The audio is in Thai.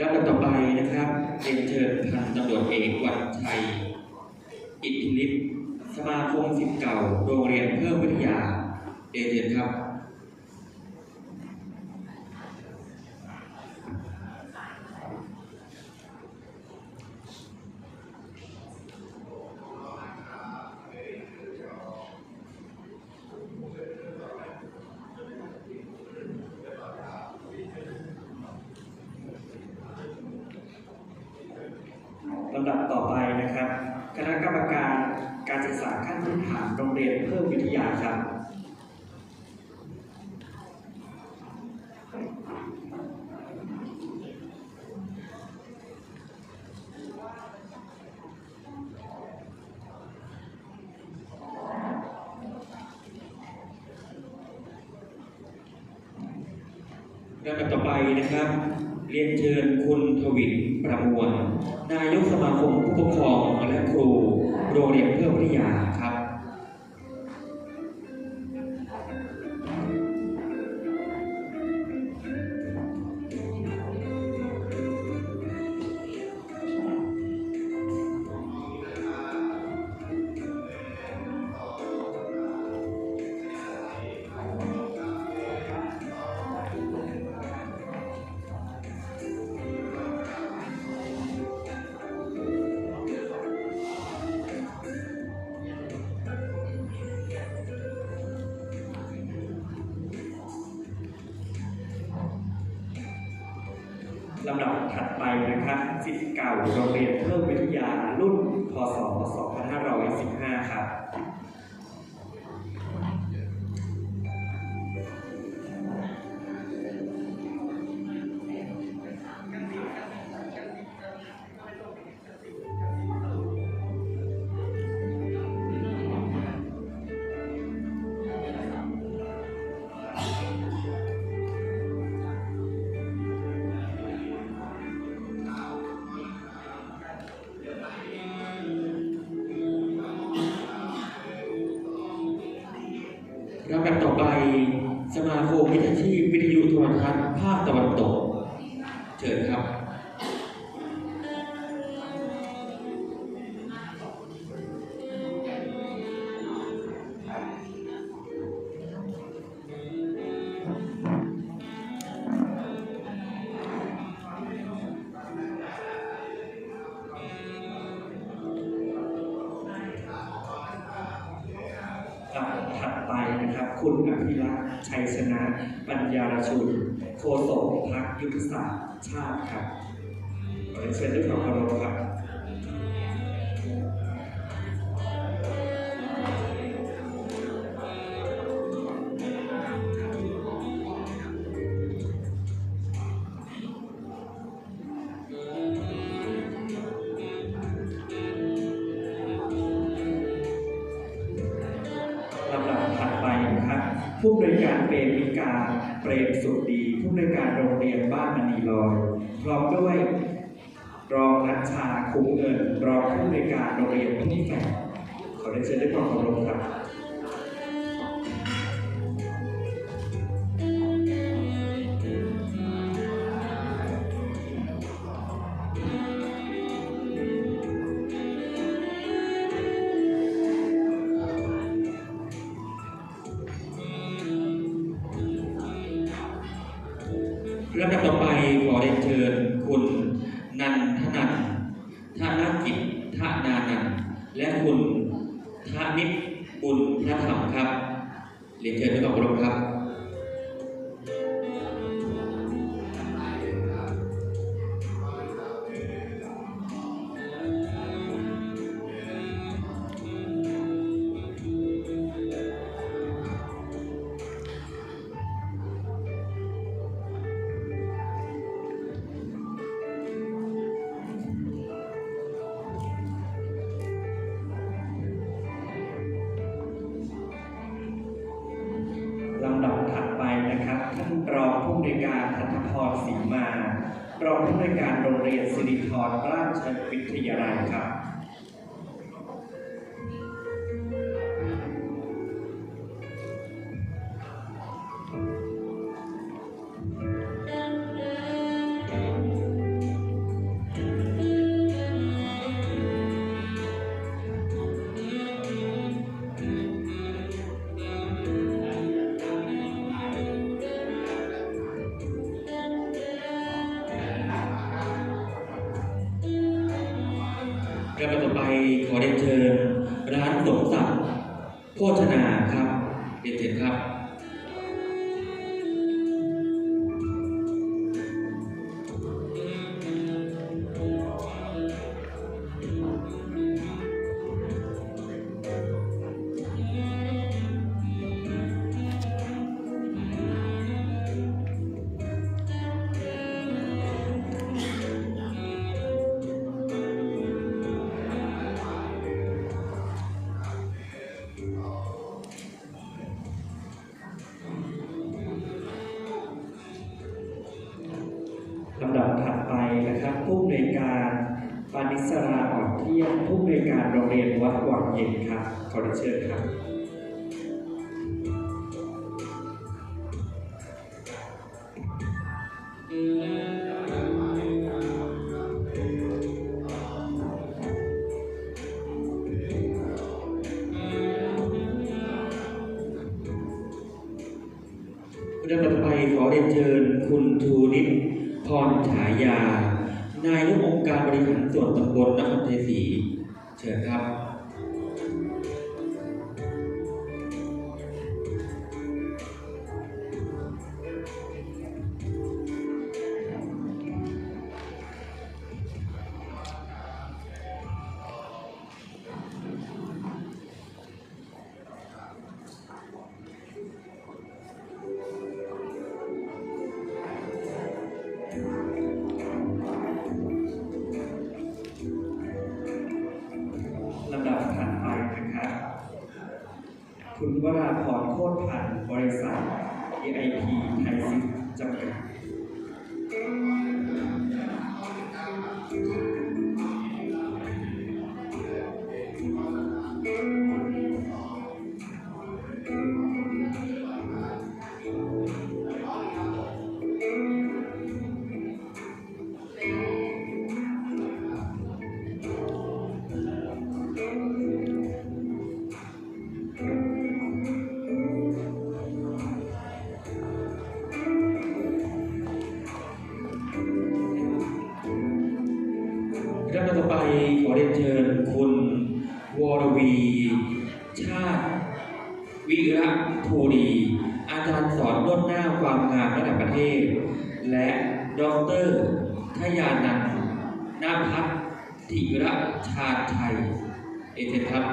ลำดับต่อไปนะครับเรียนเชิญพันตำรวจเอกวันชัย อิทธิฤทธิ์สมาคมศิษย์เก่า โรงเรียนเพิ่มวิทยาเรียนเชิญครับ ลำดับต่อไปนะครับ คณะกรรมการการศึกษาขั้นพื้นฐานโรงเรียนเพิ่มวิทยาครับลำดับต่อไปนะครับ เรียนเชิญคุณทวินประมวล นายกสมาคมผู้ปกครองและครูโรงเรียนเพื่อวิทยาครับ ลำดับถัดไปนะครับสิทธิ์เก่าโรงเรียนเพิ่มวิทยารุ่นพศ 2515 ครับ ลำดับต่อไปสมาคมวิชาชีพวิทยุโทรทัศน์ภาคตะวันตก ถัดไปนะครับ คุณอภิรักษ์ชัยชนะ ปัญญารชุนโฆษกพักยุทธศาสตร์ชาติครับขอเรียนเชิญด้วยความเคารพครับ ผู้บริการเปรมิกาเปรมสุขดี ผู้บริการโรงเรียนบ้านมณีลอยพร้อมด้วยรองนัชชาคุ้มเงินรองผู้บริการโรงเรียนพินิแฝงขอได้เชิญด้วยความเคารพครับ ลำดับต่อไปขอเรียนเชิญคุณนันทนันทนกิจทนานันและคุณทนิตบุญพระธรรมครับ เรียนเชิญด้วยความเคารพครับ ลำดับถัดไปนะครับท่านรองผู้อำนวยการธัญพรศรีมารองผู้อำนวยการโรงเรียนสิริธรราชวิทยาลัยครับ ขอเรียนเชิญร้านสมศักดิ์โภชนาครับเรียนเชิญครับ ถัดไปนะครับผู้อำนวยการปานิสราอ่อนเที่ยงผู้อำนวยการโรงเรียนวัดวังเย็นครับขอเรียนเชิญครับเรื่องต่อไปขอเรียนเชิญคุณทู ฉายา นายกองค์การบริหารส่วนตำบลนครชัยศรีเชิญครับ คุณวราพรโคตรพันธ์บริษัท AIP ไทยซิสจำกัด ชาติ วิระภูดี อาจารย์สอนนวดหน้าความงามระดับประเทศ และดรทยานันท์นาพัฒธิระชาญชัย เอเจนครับ